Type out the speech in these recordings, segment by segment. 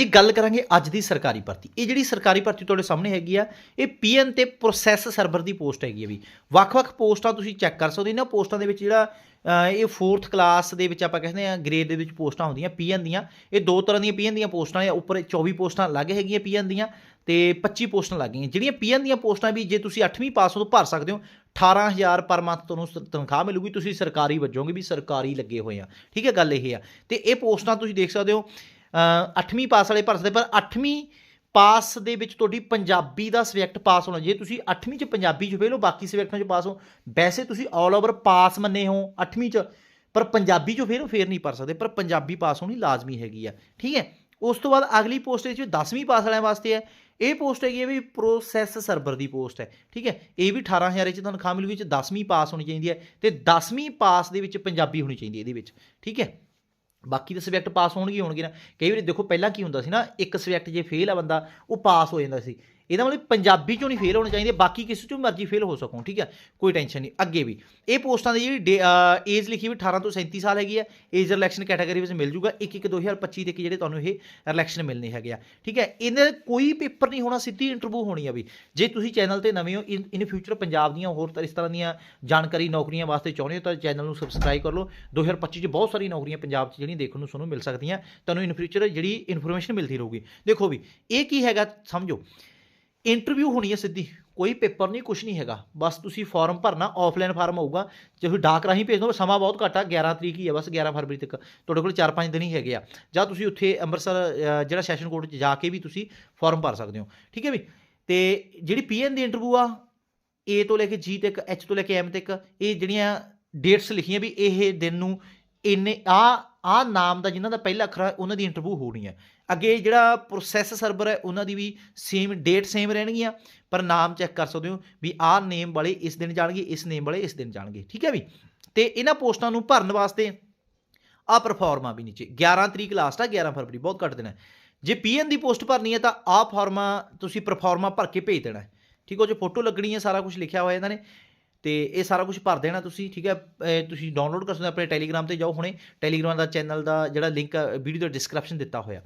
ਜੇ ਗੱਲ ਕਰਾਂਗੇ ਅੱਜ ਦੀ ਸਰਕਾਰੀ ਭਰਤੀ, ਇਹ ਜਿਹੜੀ ਸਰਕਾਰੀ ਭਰਤੀ ਤੁਹਾਡੇ ਸਾਹਮਣੇ ਹੈਗੀ ਆ, ਇਹ ਪੀਐਨ ਤੇ ਪ੍ਰੋਸੈਸ ਸਰਵਰ ਦੀ ਪੋਸਟ ਹੈਗੀ ਆ ਵੀ। ਵੱਖ-ਵੱਖ ਪੋਸਟਾਂ ਤੁਸੀਂ ਚੈੱਕ ਕਰ ਸਕਦੇ ਹੋ, ਇਹਨਾਂ ਪੋਸਟਾਂ ਦੇ ਵਿੱਚ ਜਿਹੜਾ ਇਹ 4th ਕਲਾਸ ਦੇ ਵਿੱਚ ਆਪਾਂ ਕਹਿੰਦੇ ਆ ਗ੍ਰੇਡ ਦੇ ਵਿੱਚ ਪੋਸਟਾਂ ਹੁੰਦੀਆਂ ਪੀਐਨ ਦੀਆਂ। ਇਹ ਦੋ ਤਰ੍ਹਾਂ ਦੀਆਂ ਪੀਐਨ ਦੀਆਂ ਪੋਸਟਾਂ ਨੇ, ਉੱਪਰ 24 ਪੋਸਟਾਂ ਲੱਗ ਹੈਗੀਆਂ ਪੀਐਨ ਦੀਆਂ ਤੇ 25 ਪੋਸਟਾਂ ਲੱਗ ਗਈਆਂ। ਜਿਹੜੀਆਂ ਪੀਐਨ ਦੀਆਂ ਪੋਸਟਾਂ ਵੀ ਜੇ ਤੁਸੀਂ 8ਵੀਂ ਪਾਸ ਹੋ ਤਾਂ ਭਰ ਸਕਦੇ ਹੋ। 18000 ਪਰ ਮੰਥ ਤੁਹਾਨੂੰ ਸ- ਤਨਖਾਹ ਮਿਲੂਗੀ, ਤੁਸੀਂ ਸਰਕਾਰੀ ਵੱਜੋਗੇ ਵੀ ਸਰਕਾਰੀ ਲੱਗੇ ਹੋਏ ਆ। ਠੀਕ ਹੈ, ਗੱਲ ਇਹ ਆ। ਤੇ ਇਹ ਪੋਸਟਾਂ ਤੁਸੀਂ ਦੇਖ ਸਕਦੇ ਹੋ 8ਵੀਂ ਪਾਸ ਵਾਲੇ ਭਰ ਸਕਦੇ, ਪਰ 8ਵੀਂ ਪਾਸ ਦੇ ਵਿੱਚ ਤੁਹਾਡੀ ਪੰਜਾਬੀ ਦਾ ਸਬਜੈਕਟ ਪਾਸ ਹੋਣਾ, ਜੇ ਤੁਸੀਂ 8ਵੀਂ ਚ ਪੰਜਾਬੀ ਚ ਫੇਲ ਹੋ ਬਾਕੀ ਸਬਜੈਕਟਾਂ ਚ ਪਾਸ ਹੋ, ਵੈਸੇ ਤੁਸੀਂ ਆਲ ਓਵਰ ਪਾਸ ਮੰਨੇ ਹੋ 8ਵੀਂ ਚ, ਪਰ ਪੰਜਾਬੀ ਚੋਂ ਫੇਰ ਫੇਰ ਨਹੀਂ ਭਰ ਸਕਦੇ, ਪਰ ਪੰਜਾਬੀ ਪਾਸ ਹੋਣੀ ਲਾਜ਼ਮੀ ਹੈਗੀ ਆ, ਠੀਕ ਹੈ? ਉਸ ਤੋਂ ਬਾਅਦ ਅਗਲੀ ਪੋਸਟ ਵਿੱਚ 10ਵੀਂ ਪਾਸ ਵਾਲਿਆਂ ਵਾਸਤੇ ਹੈ, ਇਹ ਪੋਸਟ ਹੈਗੀ ਹੈ ਵੀ ਪ੍ਰੋਸੈਸ ਸਰਵਰ ਦੀ ਪੋਸਟ ਹੈ, ਠੀਕ ਹੈ? ਇਹ ਵੀ 18000 ਚ ਤਨਖਾਹ ਮਿਲੂਗੀ ਚ 10ਵੀਂ ਪਾਸ ਹੋਣੀ ਚਾਹੀਦੀ ਹੈ, ਤੇ 10ਵੀਂ ਪਾਸ ਦੇ ਵਿੱਚ ਪੰਜਾਬੀ ਹੋਣੀ ਚਾਹੀਦੀ ਹੈ ਇਹਦੇ ਵਿੱਚ, ਠੀਕ ਹੈ? ਬਾਕੀ ਦੇ ਸਬਜੈਕਟ ਪਾਸ ਹੋਣਗੇ ਹੋਣਗੇ ਨਾ। ਕਈ ਵਾਰੀ ਦੇਖੋ ਪਹਿਲਾਂ ਕੀ ਹੁੰਦਾ ਸੀ ਨਾ, ਇੱਕ ਸਬਜੈਕਟ ਜੇ ਫੇਲ ਆ ਬੰਦਾ, ਉਹ ਪਾਸ ਹੋ ਜਾਂਦਾ ਸੀ। ਇਹਦਾ ਮਤਲਬ ਪੰਜਾਬੀ ਚੋਂ ਨਹੀਂ ਫੇਲ ਹੋਣੇ ਚਾਹੀਦੇ, ਬਾਕੀ ਕਿਸੇ ਚੋਂ ਮਰਜ਼ੀ ਫੇਲ ਹੋ ਸਕੋ, ਠੀਕ ਹੈ? ਕੋਈ ਟੈਨਸ਼ਨ ਨਹੀਂ, ਅੱਗੇ ਵੀ। ਇਹ ਪੋਸਟਾਂ ਦੀ ਜਿਹੜੀ ਏਜ ਲਿਖੀ ਵੀ 18 ਤੋਂ 37 ਸਾਲ ਹੈਗੀ ਹੈ ਏਜ ਰਿਲੈਕਸ਼ਨ ਕੈਟਾਗਰੀ ਵਿੱਚ ਮਿਲ ਜੂਗਾ 1 1 2025 ਤੱਕ ਜਿਹੜੇ ਤੁਹਾਨੂੰ ਇਹ ਰਿਲੈਕਸ਼ਨ ਮਿਲਨੇ ਹੈਗੇ ਆ, ਠੀਕ ਹੈ? ਇਹਨਾਂ ਦਾ ਕੋਈ ਪੇਪਰ ਨਹੀਂ ਹੋਣਾ, ਸਿੱਧੀ ਇੰਟਰਵਿਊ ਹੋਣੀ ਆ ਵੀ। ਜੇ ਤੁਸੀਂ ਚੈਨਲ ਤੇ ਨਵੇਂ ਹੋ, ਇਨ ਇਨ ਫਿਊਚਰ ਪੰਜਾਬ ਦੀਆਂ ਹੋਰ ਇਸ ਤਰ੍ਹਾਂ ਦੀਆਂ ਜਾਣਕਾਰੀ ਨੌਕਰੀਆਂ ਵਾਸਤੇ ਚਾਹੁੰਦੇ ਹੋ, ਤਾਂ ਚੈਨਲ ਨੂੰ ਸਬਸਕ੍ਰਾਈਬ ਕਰ ਲਓ। 2025 ਚ ਬਹੁਤ ਸਾਰੀ ਨੌਕਰੀਆਂ ਪੰਜਾਬ 'ਚ ਜਿਹੜੀਆਂ ਦੇਖਣ ਨੂੰ ਤੁਹਾਨੂੰ ਮਿਲ ਸਕਦੀਆਂ, ਤੁਹਾਨੂੰ ਇਨ ਫਿਊਚਰ ਜਿਹੜੀ ਇਨਫੋਰਮੇਸ਼ਨ ਮਿਲਦੀ ਰਹੂਗੀ। ਦੇਖੋ ਵੀ, ਇਹ ਕੀ ਹੈਗਾ, ਸਮਝੋ। ਇੰਟਰਵਿਊ ਹੋਣੀ ਹੈ ਸਿੱਧੀ, ਕੋਈ ਪੇਪਰ ਨਹੀਂ ਕੁਝ ਨਹੀਂ ਹੈਗਾ। ਬਸ ਤੁਸੀਂ ਫਾਰਮ ਭਰਨਾ ਆਫਲਾਈਨ ਫਾਰਮ ਹੋਊਗਾ। ਜੇ ਤੁਸੀਂ ਡਾਕ ਰਾਹੀਂ ਭੇਜ ਦੋ ਸਮਾਂ ਬਹੁਤ ਘੱਟ ਆ 11 ਤਰੀਕ ਹੀ ਆ, ਬਸ 11 ਫਰਵਰੀ ਤੱਕ। ਤੁਹਾਡੇ ਕੋਲ 4-5 ਦਿਨ ਹੀ ਹੈਗੇ ਆ। ਜਾਂ ਤੁਸੀਂ ਉੱਥੇ ਅੰਮ੍ਰਿਤਸਰ ਜਿਹੜਾ ਸੈਸ਼ਨ ਕੋਰਟ 'ਚ ਜਾ ਕੇ ਵੀ ਤੁਸੀਂ ਫਾਰਮ ਭਰ ਸਕਦੇ ਹੋ। ਠੀਕ ਹੈ ਵੀ? ਤੇ ਜਿਹੜੀ ਪੀਐਨ ਦੀ ਇੰਟਰਵਿਊ ਆ ਏ ਤੋਂ ਲੈ ਕੇ ਜੀ ਤੱਕ ਐਚ ਤੋਂ ਲੈ ਕੇ ਐਮ ਤੱਕ, ਇਹ ਜਿਹੜੀਆਂ ਡੇਟਸ ਲਿਖੀਆਂ ਵੀ, ਇਹ ਦਿਨ ਨੂੰ ਇੰਨੇ, ਆ ਆ ਨਾਮ ਦਾ ਜਿਨ੍ਹਾਂ ਦਾ ਪਹਿਲਾ ਅੱਖਰ ਉਹਨਾਂ ਦੀ ਇੰਟਰਵਿਊ ਹੋਣੀ ਹੈ ਅੱਗੇ ਜਿਹੜਾ ਪ੍ਰੋਸੈਸ ਸਰਵਰ ਹੈ, ਉਹਨਾਂ ਦੀ ਵੀ ਸੇਮ ਡੇਟ ਸੇਮ ਰਹਿਣਗੀਆਂ, ਪਰ ਨਾਮ ਚੈੱਕ ਕਰ ਸਕਦੇ ਹੋ ਵੀ ਆਹ ਨੇਮ ਵਾਲੇ ਇਸ ਦਿਨ ਜਾਣਗੇ, ਇਸ ਨੇਮ ਵਾਲੇ ਇਸ ਦਿਨ ਜਾਣਗੇ, ਠੀਕ ਹੈ ਵੀ ਤੇ ਇਹਨਾਂ ਪੋਸਟਾਂ ਨੂੰ ਭਰਨ ਵਾਸਤੇ ਆ ਪਰਫਾਰਮਾ ਵੀ ਨੀਚੇ 11 ਤਰੀਕ ਲਾਸਟ ਆ 11 ਫਰਵਰੀ, ਬਹੁਤ ਘੱਟ ਦਿਨ ਹੈ ਜੇ ਪੀਐਨ ਦੀ ਪੋਸਟ ਭਰਨੀ ਹੈ ਤਾਂ ਆ ਫਾਰਮਾ ਤੁਸੀਂ ਪਰਫਾਰਮਾ ਭਰ ਕੇ ਭੇਜ ਦੇਣਾ ਹੈ। ਠੀਕ ਹੋ ਜੇ ਫੋਟੋ ਲੱਗਣੀ ਹੈ, ਸਾਰਾ ਕੁਝ ਲਿਖਿਆ ਹੋਇਆ ਇਹਨਾਂ ਨੇ, ਤੇ ਇਹ ਸਾਰਾ ਕੁਝ ਭਰ ਦੇਣਾ ਤੁਸੀਂ, ਠੀਕ ਹੈ ਤੁਸੀਂ ਡਾਊਨਲੋਡ ਕਰ ਸਕਦੇ ਹੋ ਆਪਣੇ ਟੈਲੀਗ੍ਰਾਮ ਤੇ ਜਾਓ ਹੁਣੇ ਟੈਲੀਗ੍ਰਾਮ ਦਾ ਚੈਨਲ ਦਾ ਜਿਹੜਾ ਲਿੰਕ ਵੀਡੀਓ ਦਾ ਡਿਸਕ੍ਰਿਪਸ਼ਨ ਦਿੱਤਾ ਹੋਇਆ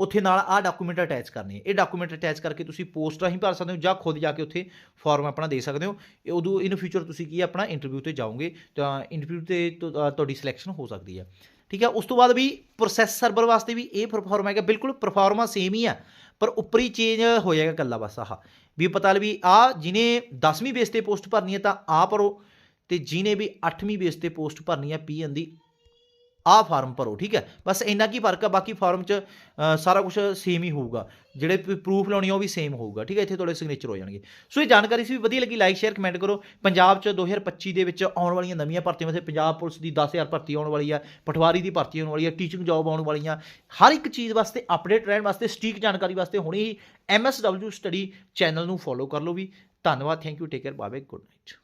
ਉੱਥੇ ਨਾਲ ਆਹ ਡਾਕੂਮੈਂਟ ਅਟੈਚ ਕਰਨੇ ਇਹ ਡਾਕੂਮੈਂਟ ਅਟੈਚ ਕਰਕੇ ਤੁਸੀਂ ਪੋਸਟ ਰਾਹੀਂ ਭਰ ਸਕਦੇ ਹੋ ਜਾਂ ਖੁਦ ਜਾ ਕੇ ਉੱਥੇ ਫਾਰਮ ਆਪਣਾ ਦੇ ਸਕਦੇ ਹੋ। ਇਹ ਉਦੋਂ ਇਨ ਫਿਊਚਰ ਤੁਸੀਂ ਕੀ ਆਪਣਾ ਇੰਟਰਵਿਊ ਤੇ ਜਾਓਗੇ ਤਾਂ ਇੰਟਰਵਿਊ ਤੇ ਤੁ- ਤੁਹਾਡੀ ਸਿਲੈਕਸ਼ਨ ਹੋ ਸਕਦੀ ਹੈ। ਠੀਕ ਹੈ, ਉਸ ਤੋਂ ਬਾਅਦ ਵੀ ਪ੍ਰੋਸੈਸ ਸਰਵਰ ਵਾਸਤੇ ਵੀ ਇਹ ਪਰਫਾਰਮ ਹੈਗਾ। ਬਿਲਕੁਲ ਪਰਫਾਰਮਾ ਸੇਮ ਹੀ ਆ, ਪਰ ਉੱਪਰੀ ਚੇਂਜ ਹੋ ਜਾਏਗਾ ਕੱਲਾ ਬਸ ਆਹ। ਵੀ ਪਤਾ ਲੱਗ ਵੀ ਆ ਜਿਹਨੇ 10ਵੀਂ ਬੇਸ ਤੇ ਪੋਸਟ ਭਰਨੀ ਹੈ ਤਾਂ ਆ ਭਰੋ ਤੇ ਜਿਹਨੇ ਵੀ 8ਵੀਂ ਬੇਸ ਤੇ ਪੋਸਟ ਭਰਨੀ ਹੈ ਪੀਐਨ ਦੀ ਆ ਫਾਰਮ ਭਰੋ, ਠੀਕ ਹੈ? ਬਸ ਇੰਨਾ ਕੀ ਫ਼ਰਕ ਆ, ਬਾਕੀ ਫਾਰਮ 'ਚ ਸਾਰਾ ਕੁਝ ਸੇਮ ਹੀ ਹੋਊਗਾ। ਜਿਹੜੇ ਪ੍ਰੂਫ ਲਾਉਣੀ ਆ, ਉਹ ਵੀ ਸੇਮ ਹੋਊਗਾ, ਠੀਕ ਹੈ? ਇੱਥੇ ਤੁਹਾਡੇ ਸਿਗਨੇਚਰ ਹੋ ਜਾਣਗੇ। ਸੋ ਇਹ ਜਾਣਕਾਰੀ ਸੀ ਵੀ ਵਧੀਆ ਲੱਗੀ ਲਾਈਕ ਸ਼ੇਅਰ ਕਮੈਂਟ ਕਰੋ। ਪੰਜਾਬ 'ਚ 2025 ਦੇ ਵਿੱਚ ਆਉਣ ਵਾਲੀਆਂ ਨਵੀਆਂ ਭਰਤੀਆਂ ਵਿੱਚ ਪੰਜਾਬ ਪੁਲਿਸ ਦੀ 10000 ਭਰਤੀ ਆਉਣ ਵਾਲੀ ਆ, ਪਟਵਾਰੀ ਦੀ ਭਰਤੀ ਆਉਣ ਵਾਲੀ ਆ ਟੀਚਿੰਗ ਜੌਬ ਆਉਣ ਵਾਲੀਆਂ, ਹਰ ਇੱਕ ਚੀਜ਼ ਵਾਸਤੇ ਅਪਡੇਟ ਰਹਿਣ ਵਾਸਤੇ, ਸਟੀਕ ਜਾਣਕਾਰੀ ਵਾਸਤੇ ਹੁਣੇ ਹੀ MSW ਸਟੱਡੀ ਚੈਨਲ ਨੂੰ ਫੋਲੋ ਕਰ ਲਓ ਵੀ। ਧੰਨਵਾਦ thank you take care bye good night